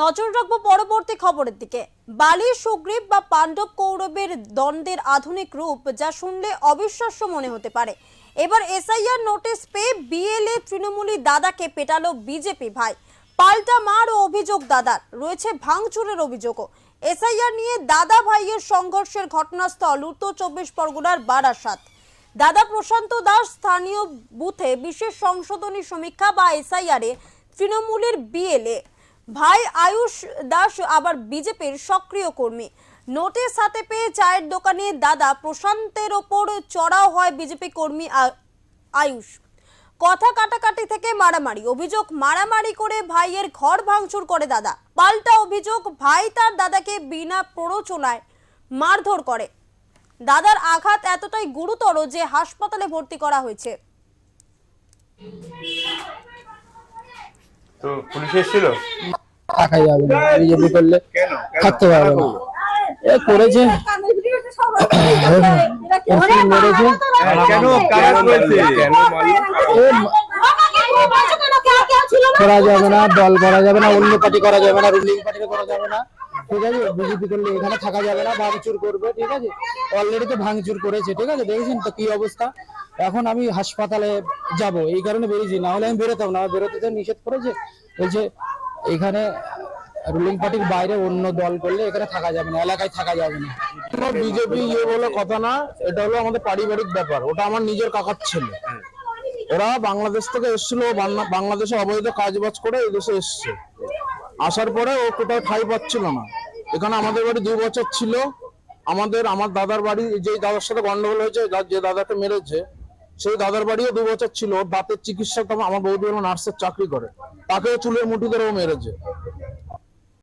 নজর রাখব পরবর্তী খবরের দিকে। বালি, সুগ্রীব বা পাণ্ডব কৌরবের দ্বন্দ্বের আধুনিক রূপ যা শুনলে অবিশ্বাস্য মনে হতে পারে। এবার এসআইআর নোটিশ পেয়ে বিএলএ তৃণমূলী দাদাকে পেটালো বিজেপি ভাই। পাল্টা মার ও অভিযোগ দাদার। রয়েছে ভাঙচুরের অভিযোগও। এসআইআর নিয়ে দাদা ভাইয়ের সংঘর্ষের ঘটনাস্থল, উত্তর চব্বিশ পরগনার বারাসাত। দাদা প্রশান্ত দাস স্থানীয় বুথে বিশেষ সংশোধনী সমীক্ষা বা এসআইআরে তৃণমূলের বিএলএ। ভাই আয়ুষ দাস আবার বিজেপির সক্রিয় কর্মী। নোটিশ হাতে পেয়ে চায়ের দোকানে দাদা প্রশান্তের ওপর চড়াও হয় বিজেপি কর্মী আয়ুষ। কথা কাটাকাটি থেকে মারামারি, অভিযোগ মারামারি করে ভাইয়ের ঘর ভাঙচুর করে দাদা। পাল্টা অভিযোগ, ভাই তার দাদাকে বিনা প্ররোচনায় মারধর করে। দাদার আঘাত এতটাই গুরুতর যে হাসপাতালে ভর্তি করা হয়েছে। তো পুলিশ এসেছিল? থাকা যাবে না বিজেপি করলে থাকতে পারবে না। এ করেছে। মেরেছে কেন? কারা করেছে করা যাবে না দল করা যাবে না অন্য পার্টি করা যাবে না রুলিং পার্টি করা যাবে না। ঠিক আছে? বিজেপি করলে এখানে থাকা যাবে না ভাঙচুর করবে ঠিক আছে? অলরেডি তো ভাঙচুর করেছে ঠিক আছে? দেখেছেন তো কি অবস্থা? এখন আমি হাসপাতালে যাব, এই কারণে বেরিয়েছি না হলে আমি বেরোতাম না বেরোতে তো নিষেধ করেছে। বলছে এখানে রুলিং পার্টির বাইরে অন্য দল করলে এখানে থাকা যাবে না, এলাকায় থাকা যাবে না। বিজেপি ইয়ে বলে কথা না, এটা হলো আমাদের পারিবারিক ব্যাপার, ওটা আমার নিজের কাকার ছেলে। ওরা বাংলাদেশ থেকে এসেছিল বাংলাদেশে অবৈধ কাজ বাজ করে এই দেশে এসছে। আসার পরে ও কোথাও ঠাই পাচ্ছিল না। এখানে আমাদের বাড়ি দু বছর ছিল। আমাদের, আমার দাদার বাড়ি যে দাদার সাথে গন্ডগোল হয়েছে যা- যে দাদাকে মেরেছে সেই দাদার বাড়িও দু বছর ছিল দাঁতের চিকিৎসা আমার বৌদি নার্সের চাকরি করে। তাকেও চুলের মুঠি ধরে ও মেরেছে।